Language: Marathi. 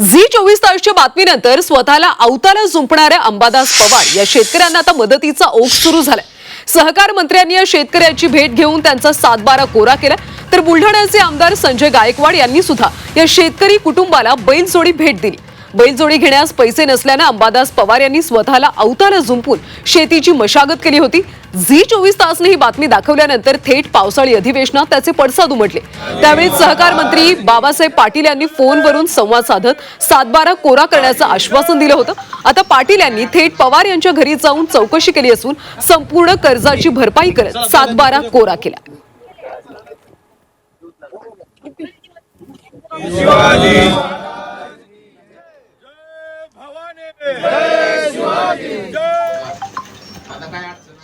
झी चोवीस तासच्या बातमीनंतर स्वतःला अवताला झुंपणाऱ्या अंबादास पवार या शेतकऱ्यांना आता मदतीचा ओघ सुरू झालाय. सहकार मंत्र्यांनी या शेतकऱ्याची भेट घेऊन त्यांचा सातबारा कोरा केला. तर बुलढाण्याचे आमदार संजय गायकवाड यांनी सुद्धा या शेतकरी कुटुंबाला बैलजोडी भेट दिली. बैलजोडी घेण्यास पैसे नसल्यानं अंबादास पवार यांनी स्वतःला अवताला झुंपून शेतीची मशागत केली होती. झी चोवीस तासने ही बातमी दाखवल्यानंतर थेट पावसाळी अधिवेशनात त्याचे पडसाद उमटले. त्यावेळी सहकार मंत्री बाबासाहेब पाटील यांनी फोनवरून संवाद साधत सातबारा कोरा करण्याचं आश्वासन दिलं होतं. आता पाटील यांनी थेट पवार यांच्या घरी जाऊन चौकशी केली असून संपूर्ण कर्जाची भरपाई करत सातबारा कोरा केला शिवाजी आता काय अडचण